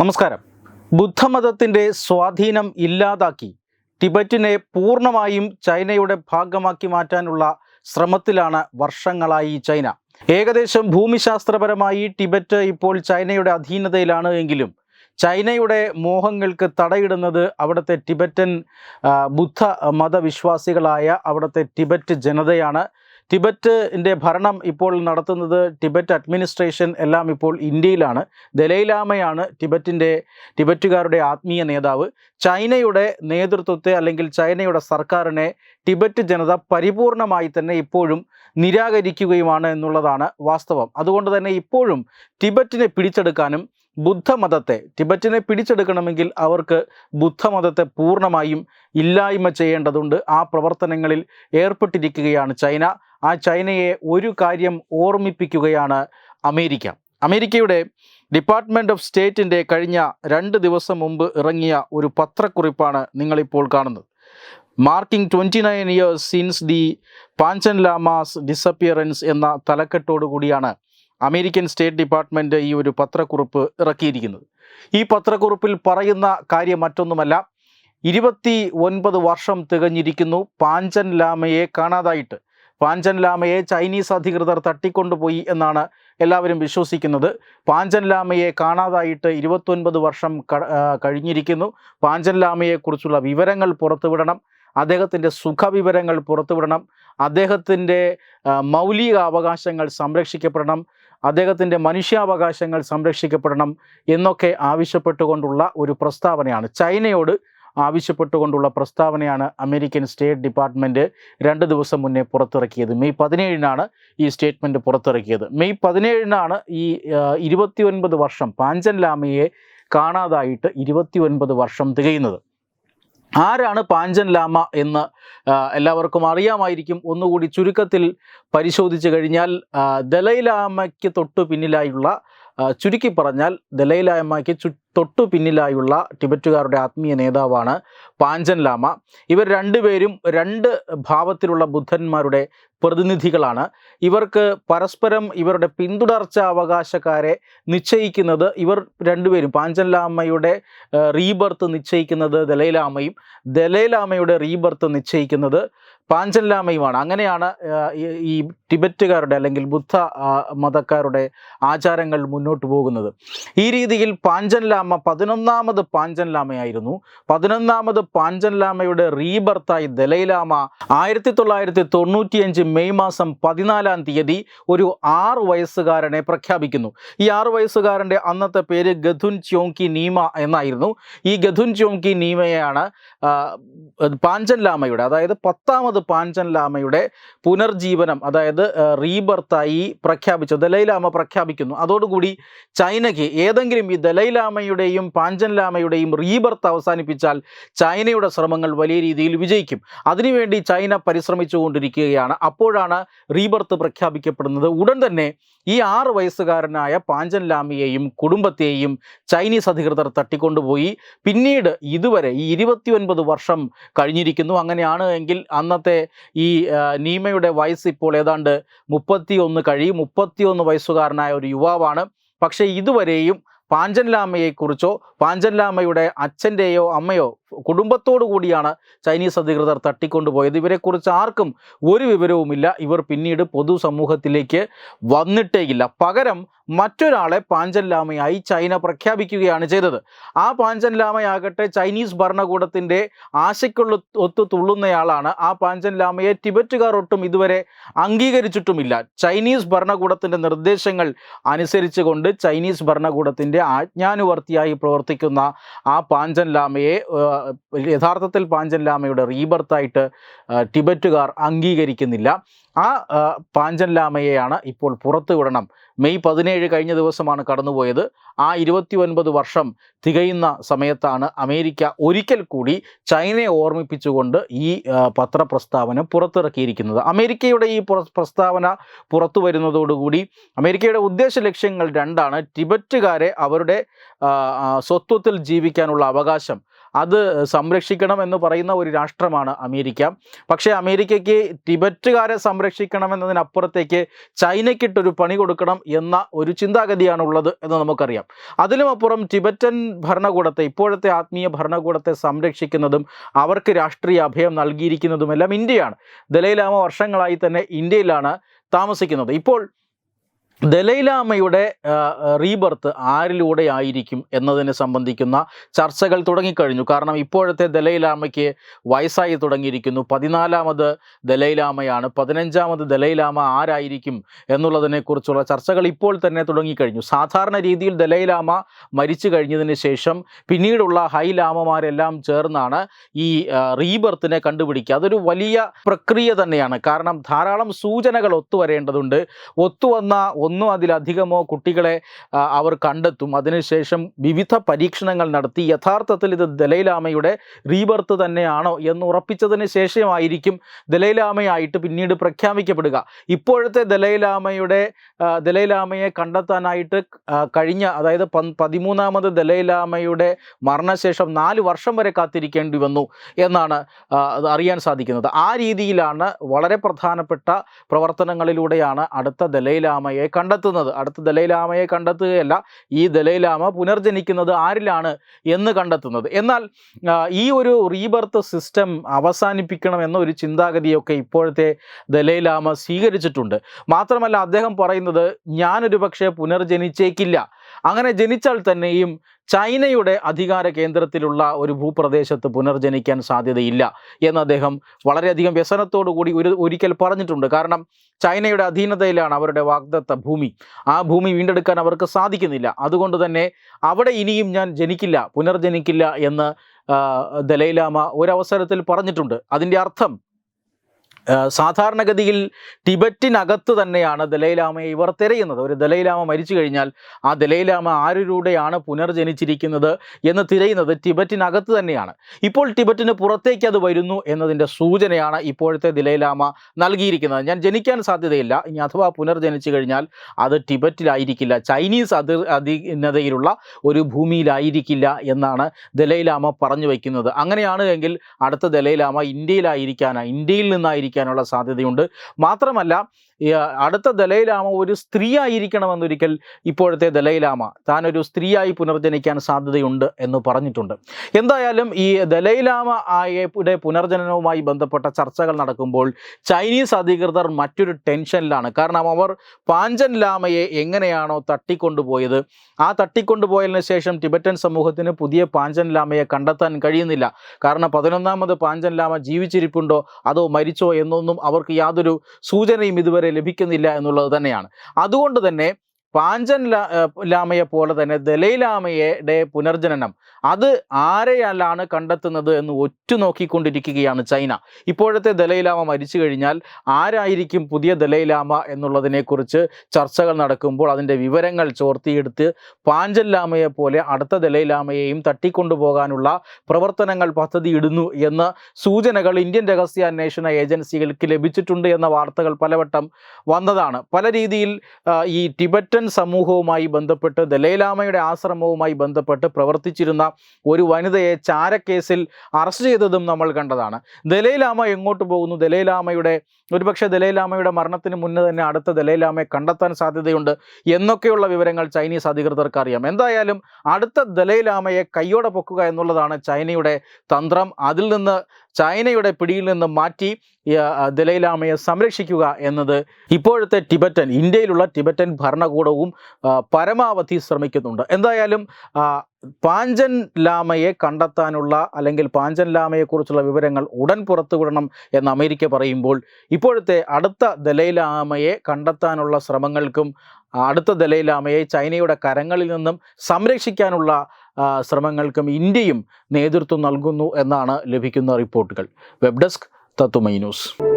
നമസ്കാരം. ബുദ്ധമതത്തിന്റെ സ്വാധീനം ഇല്ലാതാക്കി ടിബറ്റിനെ പൂർണമായും ചൈനയുടെ ഭാഗമാക്കി മാറ്റാനുള്ള ശ്രമത്തിലാണ് വർഷങ്ങളായി ചൈന. ഏകദേശം ഭൂമിശാസ്ത്രപരമായി ടിബറ്റ് ഇപ്പോൾ ചൈനയുടെ അധീനതയിലാണ് എങ്കിലും ചൈനയുടെ മോഹങ്ങൾക്ക് തടയിടുന്നത് അവിടുത്തെ ടിബറ്റൻ ബുദ്ധ മതവിശ്വാസികളായ അവിടുത്തെ ടിബറ്റ് ജനതയാണ്. ടിബറ്റിന്റെ ഭരണം ഇപ്പോൾ നടത്തുന്നത് ടിബറ്റ് അഡ്മിനിസ്ട്രേഷൻ എല്ലാം ഇപ്പോൾ ഇന്ത്യയിലാണ്. ദലൈലാമയാണ് ടിബറ്റിന്റെ ടിബറ്റുകാരുടെ ആത്മീയ നേതാവ്. ചൈനയുടെ നേതൃത്വത്തെ അല്ലെങ്കിൽ ചൈനയുടെ സർക്കാരിനെ ടിബറ്റ് ജനത പരിപൂർണമായി തന്നെ ഇപ്പോഴും നിരാകരിക്കുകയുമാണ് എന്നുള്ളതാണ് വാസ്തവം. അതുകൊണ്ട് തന്നെ ഇപ്പോഴും ടിബറ്റിനെ പിടിച്ചെടുക്കാനും ബുദ്ധമതത്തെ ടിബറ്റിനെ പിടിച്ചെടുക്കണമെങ്കിൽ അവർക്ക് ബുദ്ധമതത്തെ പൂർണമായും ഇല്ലായ്മ ചെയ്യേണ്ടതുണ്ട്. ആ പ്രവർത്തനങ്ങളിൽ ഏർപ്പെട്ടിരിക്കുകയാണ് ചൈന. ആ ചൈനയെ ഒരു കാര്യം ഓർമ്മിപ്പിക്കുകയാണ് അമേരിക്ക. അമേരിക്കയുടെ ഡിപ്പാർട്ട്മെന്റ് ഓഫ് സ്റ്റേറ്റിന്റെ കഴിഞ്ഞ രണ്ട് ദിവസം മുമ്പ് ഇറങ്ങിയ ഒരു പത്രക്കുറിപ്പാണ് നിങ്ങളിപ്പോൾ കാണുന്നത്. Marking twenty nine years since the Panchen Lama's disappearance എന്ന തലക്കെട്ടോടു കൂടിയാണ് അമേരിക്കൻ സ്റ്റേറ്റ് ഡിപ്പാർട്ട്മെന്റ് ഈ ഒരു പത്രക്കുറിപ്പ് ഇറക്കിയിരിക്കുന്നത്. ഈ പത്രക്കുറിപ്പിൽ പറയുന്ന കാര്യം മറ്റൊന്നുമല്ല. ഇരുപത്തി ഒൻപത് വർഷം തികഞ്ഞിരിക്കുന്നു. പാഞ്ചൻ ലാമയെ കാണാതായിട്ട് പാഞ്ചൻ ലാമയെ ചൈനീസ് അധികൃതർ തട്ടിക്കൊണ്ടുപോയി എന്നാണ് എല്ലാവരും വിശ്വസിക്കുന്നത്. പാഞ്ചൻ ലാമയെ കാണാതായിട്ട് ഇരുപത്തൊൻപത് വർഷം കഴിഞ്ഞിരിക്കുന്നു. പാഞ്ചൻ ലാമയെക്കുറിച്ചുള്ള വിവരങ്ങൾ പുറത്തുവിടണം. അദ്ദേഹത്തിന്റെ സുഖവിവരങ്ങൾ പുറത്തുവിടണം. അദ്ദേഹത്തിന്റെ മൗലിക അവകാശങ്ങൾ സംരക്ഷിക്കപ്പെടണം. അദ്ദേഹത്തിന്റെ മനുഷ്യാവകാശങ്ങൾ സംരക്ഷിക്കപ്പെടണം എന്നൊക്കെ ആവശ്യപ്പെട്ടുകൊണ്ടുള്ള ഒരു പ്രസ്താവനയാണ്. ചൈനയോട് ആവശ്യപ്പെട്ടുകൊണ്ടുള്ള പ്രസ്താവനയാണ് അമേരിക്കൻ സ്റ്റേറ്റ് ഡിപ്പാർട്ട്മെന്റ് രണ്ട് ദിവസം മുന്നേ പുറത്തിറക്കിയത്. മെയ് പതിനേഴിനാണ് ഈ സ്റ്റേറ്റ്മെന്റ് പുറത്തിറക്കിയത്. മെയ് പതിനേഴിനാണ് ഈ ഇരുപത്തി ഒൻപത് വർഷം പാഞ്ചൻ ലാമയെ കാണാതായിട്ട് ഇരുപത്തി ഒൻപത് വർഷം തികയുന്നത്. ആരാണ് പാഞ്ചൻ ലാമ എന്ന് എല്ലാവർക്കും അറിയാമായിരിക്കും. ഒന്നുകൂടി ചുരുക്കത്തിൽ പരിശോധിച്ചു കഴിഞ്ഞാൽ ദലൈലാമയ്ക്ക് തൊട്ടു പിന്നിലായുള്ള ചുരുക്കി പറഞ്ഞാൽ ദലൈലായ്മയ്ക്ക് ചു തൊട്ടു പിന്നിലായുള്ള ടിബറ്റുകാരുടെ ആത്മീയ നേതാവാണ് പാഞ്ചൻ ലാമ. ഇവർ രണ്ടുപേരും രണ്ട് ഭാവത്തിലുള്ള ബുദ്ധന്മാരുടെ പ്രതിനിധികളാണ്. ഇവർക്ക് പരസ്പരം ഇവരുടെ പിന്തുടർച്ച അവകാശക്കാരെ നിശ്ചയിക്കുന്നത് ഇവർ രണ്ടുപേരും. പാഞ്ചൻ ലാമയുടെ റീബർത്ത് നിശ്ചയിക്കുന്നത് ദലൈലാമയും ദലൈലാമയുടെ റീബർത്ത് നിശ്ചയിക്കുന്നത് പാഞ്ചൻ ലാമയുമാണ് അങ്ങനെയാണ് ഈ- ടിബറ്റുകാരുടെ അല്ലെങ്കിൽ ബുദ്ധ മതക്കാരുടെ ആചാരങ്ങൾ മുന്നോട്ട് പോകുന്നത്. ഈ രീതിയിൽ പാഞ്ചൻ ലാമ പതിനൊന്നാമത് പാഞ്ചൻ ലാമയായിരുന്നു പതിനൊന്നാമത് പാഞ്ചൻ ലാമയുടെ റീബർത്തായി ദലൈലാമ ആയിരത്തി തൊള്ളായിരത്തി തൊണ്ണൂറ്റിയഞ്ച് മെയ് മാസം പതിനാലാം തീയതി ഒരു ആറ് വയസ്സുകാരനെ പ്രഖ്യാപിക്കുന്നു. ഈ ആറ് വയസ്സുകാരന്റെ അന്നത്തെ പേര് ഗധുൻ ചോങ്കി നീമ എന്നായിരുന്നു. ഈ ഗധുൻ ചോങ്കി നീമയാണ് പാഞ്ചൻലാമയുടെ പാഞ്ചൻ ലാമയുടെ അതായത് പത്താമത് പാഞ്ചൻ ലാമയുടെ പുനർജീവനം അതായത് റീബർത്തായി പ്രഖ്യാപിച്ചു ദലൈലാമ പ്രഖ്യാപിക്കുന്നു. അതോടുകൂടി ചൈനയ്ക്ക് ഏതെങ്കിലും ഈ ദലൈലാമയുടെയും പാഞ്ചൻ ലാമയുടെയും റീബർത്ത് അവസാനിപ്പിച്ചാൽ ചൈനയുടെ ശ്രമങ്ങൾ വലിയ രീതിയിൽ വിജയിക്കും. അതിനുവേണ്ടി ചൈന പരിശ്രമിച്ചുകൊണ്ടിരിക്കുകയാണ്. അപ്പോഴാണ് റീബർത്ത് പ്രഖ്യാപിക്കപ്പെടുന്നത്. ഉടൻ തന്നെ ഈ ആറ് വയസ്സുകാരനായ പാഞ്ചൻ ലാമിയെയും കുടുംബത്തെയും ചൈനീസ് അധികൃതർ തട്ടിക്കൊണ്ടുപോയി. പിന്നീട് ഇതുവരെ ഈ ഇരുപത്തി ഒൻപത് വർഷം കഴിഞ്ഞിരിക്കുന്നു. അങ്ങനെയാണ് എങ്കിൽ അന്നത്തെ ഈ നീമയുടെ വയസ്സ് ഇപ്പോൾ ഏതാണ്ട് മുപ്പത്തി ഒന്ന് കഴിയും. മുപ്പത്തിയൊന്ന് വയസ്സുകാരനായ ഒരു യുവാവാണ്. പക്ഷേ ഇതുവരെയും പാഞ്ചൻ ലാമയെക്കുറിച്ചോ പാഞ്ചൻ ലാമയുടെ അച്ഛന്റെയോ അമ്മയോ കുടുംബത്തോടു കൂടിയാണ് ചൈനീസ് അധികൃതർ തട്ടിക്കൊണ്ടുപോയത്. ഇവരെക്കുറിച്ച് ആർക്കും ഒരു വിവരവുമില്ല. ഇവർ പിന്നീട് പൊതുസമൂഹത്തിലേക്ക് വന്നിട്ടേയില്ല. പകരം മറ്റൊരാളെ പാഞ്ചൻ ലാമയായി ചൈന പ്രഖ്യാപിക്കുകയാണ് ചെയ്തത്. ആ പാഞ്ചൻ ലാമയാകട്ടെ ചൈനീസ് ഭരണകൂടത്തിന്റെ ആശയ്ക്കുള്ള ഒത്തു തുള്ളുന്നയാളാണ്. ആ പാഞ്ചൻ ലാമയെ ടിബറ്റുകാർ ഒട്ടും ഇതുവരെ അംഗീകരിച്ചിട്ടുമില്ല. ചൈനീസ് ഭരണകൂടത്തിന്റെ നിർദ്ദേശങ്ങൾ അനുസരിച്ചുകൊണ്ട് ചൈനീസ് ഭരണകൂടത്തിന്റെ ആജ്ഞാനുവർത്തിയായി പ്രവർത്തിക്കുന്ന ആ പാഞ്ചൻ ലാമയെ യഥാർത്ഥത്തിൽ പാഞ്ചൻ ലാമയുടെ റീബർത്തായിട്ട് ടിബറ്റുകാർ അംഗീകരിക്കുന്നില്ല. ആ പാഞ്ചൻ ലാമയെയാണ് ഇപ്പോൾ പുറത്തു വിടണം മെയ് പതിനേഴ് കഴിഞ്ഞ ദിവസമാണ് കടന്നുപോയത്. ആ ഇരുപത്തി ഒൻപത് വർഷം തികയുന്ന സമയത്താണ് അമേരിക്ക ഒരിക്കൽ കൂടി ചൈനയെ ഓർമ്മിപ്പിച്ചുകൊണ്ട് ഈ പത്രപ്രസ്താവന പുറത്തിറക്കിയിരിക്കുന്നത്. അമേരിക്കയുടെ ഈ പ്രസ്താവന പുറത്തു വരുന്നതോടുകൂടി അമേരിക്കയുടെ ഉദ്ദേശ ലക്ഷ്യങ്ങൾ രണ്ടാണ്. ടിബറ്റുകാരെ അവരുടെ സ്വത്വത്തിൽ ജീവിക്കാനുള്ള അവകാശം അത് സംരക്ഷിക്കണം എന്ന് പറയുന്ന ഒരു രാഷ്ട്രമാണ് അമേരിക്ക. പക്ഷേ അമേരിക്കയ്ക്ക് ടിബറ്റുകാരെ സംരക്ഷിക്കണം എന്നതിനപ്പുറത്തേക്ക് ചൈനയ്ക്കിട്ടൊരു പണി കൊടുക്കണം എന്ന ഒരു ചിന്താഗതിയാണ് ഉള്ളത് എന്ന് നമുക്കറിയാം. അതിലുമപ്പുറം ടിബറ്റൻ ഭരണകൂടത്തെ ഇപ്പോഴത്തെ ആത്മീയ ഭരണകൂടത്തെ സംരക്ഷിക്കുന്നതും അവർക്ക് രാഷ്ട്രീയ അഭയം നൽകിയിരിക്കുന്നതുമെല്ലാം ഇന്ത്യയാണ്. ദലൈലാമ വർഷങ്ങളായി തന്നെ ഇന്ത്യയിലാണ് താമസിക്കുന്നത്. ഇപ്പോൾ ദലൈലാമയുടെ റീബർത്ത് ആരിലൂടെ ആയിരിക്കും എന്നതിനെ സംബന്ധിക്കുന്ന ചർച്ചകൾ തുടങ്ങിക്കഴിഞ്ഞു. കാരണം ഇപ്പോഴത്തെ ദലൈലാമയ്ക്ക് വയസ്സായി തുടങ്ങിയിരിക്കുന്നു. പതിനാലാമത് ദലൈലാമയാണ്. പതിനഞ്ചാമത് ദലൈലാമ ആരായിരിക്കും എന്നുള്ളതിനെക്കുറിച്ചുള്ള ചർച്ചകൾ ഇപ്പോൾ തന്നെ തുടങ്ങിക്കഴിഞ്ഞു. സാധാരണ രീതിയിൽ ദലൈലാമ മരിച്ചു കഴിഞ്ഞതിന് ശേഷം പിന്നീടുള്ള ഹൈ ലാമമാരെല്ലാം ചേർന്നാണ് ഈ റീബർത്തിനെ കണ്ടുപിടിക്കുക. അതൊരു വലിയ പ്രക്രിയ തന്നെയാണ്. കാരണം ധാരാളം സൂചനകൾ ഒത്തുവരേണ്ടതുണ്ട്. ഒത്തുവന്ന ഒന്നോ അതിലധികമോ കുട്ടികളെ അവർ കണ്ടെത്തും. അതിനുശേഷം വിവിധ പരീക്ഷണങ്ങൾ നടത്തി. യഥാർത്ഥത്തിൽ ഇത് ദലൈലാമയുടെ റീബർത്ത് തന്നെയാണോ എന്ന് ഉറപ്പിച്ചതിന് ശേഷമായിരിക്കും ദലൈലാമയായിട്ട് പിന്നീട് പ്രഖ്യാപിക്കപ്പെടുക. ഇപ്പോഴത്തെ ദലൈലാമയുടെ ദലൈലാമയെ കണ്ടെത്താനായിട്ട് കഴിഞ്ഞ അതായത് പതിമൂന്നാമത് ദലൈലാമയുടെ മരണശേഷം നാല് വർഷം വരെ കാത്തിരിക്കേണ്ടി വന്നു എന്നാണ് അറിയാൻ സാധിക്കുന്നത്. ആ രീതിയിലാണ് വളരെ പ്രധാനപ്പെട്ട പ്രവർത്തനങ്ങളിലൂടെയാണ് അടുത്ത ദലൈലാമയെ കണ്ടെത്തുന്നത്. അടുത്ത ദലൈലാമയെ കണ്ടെത്തുകയല്ല ഈ ദലൈലാമ പുനർജനിക്കുന്നത് ആരിലാണ് എന്ന് കണ്ടെത്തുന്നത്. എന്നാൽ ഈ ഒരു റീബർത്ത് സിസ്റ്റം അവസാനിപ്പിക്കണം എന്ന ഒരു ചിന്താഗതിയൊക്കെ ഇപ്പോഴത്തെ ദലൈലാമ സ്വീകരിച്ചിട്ടുണ്ട്. മാത്രമല്ല അദ്ദേഹം പറയുന്നത് ഞാനൊരു പക്ഷേ പുനർജനിച്ചേക്കില്ല. അങ്ങനെ ജനിച്ചാൽ തന്നെയും ചൈനയുടെ അധികാര കേന്ദ്രത്തിലുള്ള ഒരു ഭൂപ്രദേശത്ത് പുനർജനിക്കാൻ സാധ്യതയില്ല എന്ന് അദ്ദേഹം വളരെയധികം വ്യസനത്തോടു കൂടി ഒരു ഒരിക്കൽ പറഞ്ഞിട്ടുണ്ട്. കാരണം ചൈനയുടെ അധീനതയിലാണ് അവരുടെ വാഗ്ദത്ത ഭൂമി. ആ ഭൂമി വീണ്ടെടുക്കാൻ അവർക്ക് സാധിക്കുന്നില്ല. അതുകൊണ്ട് തന്നെ അവിടെ ഇനിയും ഞാൻ ജനിക്കില്ല പുനർജനിക്കില്ല എന്ന് ദലൈലാമ ഒരവസരത്തിൽ പറഞ്ഞിട്ടുണ്ട്. അതിന്റെ അർത്ഥം സാധാരണഗതിയിൽ ടിബറ്റിനകത്ത് തന്നെയാണ് ദലൈലാമയെ ഇവർ തിരയുന്നത്. ഒരു ദലൈലാമ മരിച്ചു കഴിഞ്ഞാൽ ആ ദലൈലാമ ആരിലൂടെയാണ് പുനർജനിച്ചിരിക്കുന്നത് എന്ന് തിരയുന്നത് ടിബറ്റിനകത്ത് തന്നെയാണ്. ഇപ്പോൾ ടിബറ്റിന് പുറത്തേക്ക് അത് വരുന്നു എന്നതിന്റെ സൂചനയാണ് ഇപ്പോഴത്തെ ദലൈലാമ നൽകിയിരിക്കുന്നത്. ഞാൻ ജനിക്കാൻ സാധ്യതയില്ല. ഇനി അഥവാ പുനർജനിച്ചു കഴിഞ്ഞാൽ അത് ടിബറ്റിലായിരിക്കില്ല. ചൈനീസ് അതിർ അധീനതയിലുള്ള ഒരു ഭൂമിയിലായിരിക്കില്ല എന്നാണ് ദലൈലാമ പറഞ്ഞു വയ്ക്കുന്നത്. അങ്ങനെയാണ് എങ്കിൽ അടുത്ത ദലൈലാമ ഇന്ത്യയിലായിരിക്കാനാണ് ഇന്ത്യയിൽ നിന്നായിരിക്കാനുള്ള സാധ്യതയുണ്ട്. മാത്രമല്ല ഈ അടുത്ത ദലൈലാമ ഒരു സ്ത്രീ ആയിരിക്കണമെന്നൊരിക്കൽ ഇപ്പോഴത്തെ ദലൈലാമ താനൊരു സ്ത്രീയായി പുനർജനിക്കാൻ സാധ്യതയുണ്ട് എന്ന് പറഞ്ഞിട്ടുണ്ട്. എന്തായാലും ഈ ദലൈലാമ ആയയുടെ പുനർജനനവുമായി ബന്ധപ്പെട്ട ചർച്ചകൾ നടക്കുമ്പോൾ ചൈനീസ് അധികൃതർ മറ്റൊരു ടെൻഷനിലാണ്. കാരണം അവർ പാഞ്ചൻ ലാമയെ എങ്ങനെയാണോ തട്ടിക്കൊണ്ടുപോയത് ആ തട്ടിക്കൊണ്ടുപോയതിനു ശേഷം ടിബറ്റൻ സമൂഹത്തിന് പുതിയ പാഞ്ചൻ ലാമയെ കണ്ടെത്താൻ കഴിയുന്നില്ല. കാരണം പതിനൊന്നാമത് പാഞ്ചൻ ലാമ ജീവിച്ചിരിപ്പുണ്ടോ അതോ മരിച്ചോ എന്നൊന്നും അവർക്ക് യാതൊരു സൂചനയും ഇതുവരെ ലഭിക്കുന്നില്ല എന്നുള്ളത് തന്നെയാണ്. അതുകൊണ്ട് തന്നെ പാഞ്ചൻ ലാമയെ പോലെ തന്നെ ദലൈലാമയുടെ പുനർജനനം. അത് ആരെയല്ലാണ് കണ്ടെത്തുന്നത് എന്ന് ഒറ്റ നോക്കിക്കൊണ്ടിരിക്കുകയാണ് ചൈന. ഇപ്പോഴത്തെ ദലൈലാമ മരിച്ചു കഴിഞ്ഞാൽ ആരായിരിക്കും പുതിയ ദലൈലാമ എന്നുള്ളതിനെക്കുറിച്ച് ചർച്ചകൾ നടക്കുമ്പോൾ അതിന്റെ വിവരങ്ങൾ ചോർത്തിയെടുത്ത് പാഞ്ചൻ ലാമയെ പോലെ അടുത്ത ദലൈലാമയെയും തട്ടിക്കൊണ്ടുപോകാനുള്ള പ്രവർത്തനങ്ങൾ പദ്ധതിയിടുന്നു എന്ന സൂചനകൾ ഇന്ത്യൻ രഹസ്യാന്വേഷണ ഏജൻസികൾക്ക് ലഭിച്ചിട്ടുണ്ട് എന്ന വാർത്തകൾ പലവട്ടം വന്നതാണ്. പല രീതിയിൽ ഈ ഈ ടിബറ്റൻ സമൂഹവുമായി ബന്ധപ്പെട്ട് ദലൈലാമയുടെ ആശ്രമവുമായി ബന്ധപ്പെട്ട് പ്രവർത്തിച്ചിരുന്ന ഒരു വനിതയെ ചാരക്കേസിൽ അറസ്റ്റ് ചെയ്തതും നമ്മൾ കണ്ടതാണ്. ദലൈലാമ എങ്ങോട്ട് പോകുന്നു? ദലൈലാമയുടെ ഒരുപക്ഷെ ദലൈലാമയുടെ മരണത്തിന് മുന്നേ തന്നെ അടുത്ത ദലൈലാമയെ കണ്ടെത്താൻ സാധ്യതയുണ്ട് എന്നൊക്കെയുള്ള വിവരങ്ങൾ ചൈനീസ് അധികൃതർക്ക് അറിയാം. എന്തായാലും അടുത്ത ദലൈലാമയെ കയ്യോടെ പൊക്കുക എന്നുള്ളതാണ് ചൈനയുടെ തന്ത്രം. അതിൽ നിന്ന് ചൈനയുടെ പിടിയിൽ നിന്ന് മാറ്റി ദലൈലാമയെ സംരക്ഷിക്കുക എന്നത് ഇപ്പോഴത്തെ ടിബറ്റൻ ഇന്ത്യയിലുള്ള ടിബറ്റൻ ഭരണകൂടവും പരമാവധി ശ്രമിക്കുന്നുണ്ട്. എന്തായാലും പാഞ്ചൻ ലാമയെ കണ്ടെത്താനുള്ള അല്ലെങ്കിൽ പാഞ്ചൻ ലാമയെക്കുറിച്ചുള്ള വിവരങ്ങൾ ഉടൻ പുറത്തുവിടണം എന്ന് അമേരിക്ക പറയുമ്പോൾ ഇപ്പോഴത്തെ അടുത്ത ദലൈലാമയെ കണ്ടെത്താനുള്ള ശ്രമങ്ങൾക്കും അടുത്ത ദലൈലാമയെ ചൈനയുടെ കരങ്ങളിൽ നിന്നും സംരക്ഷിക്കാനുള്ള ശ്രമങ്ങൾക്കും ഇന്ത്യയും നേതൃത്വം നൽകുന്നു എന്നാണ് ലഭിക്കുന്ന റിപ്പോർട്ടുകൾ. വെബ് ഡെസ്ക് തത്തുമൈ ന്യൂസ്.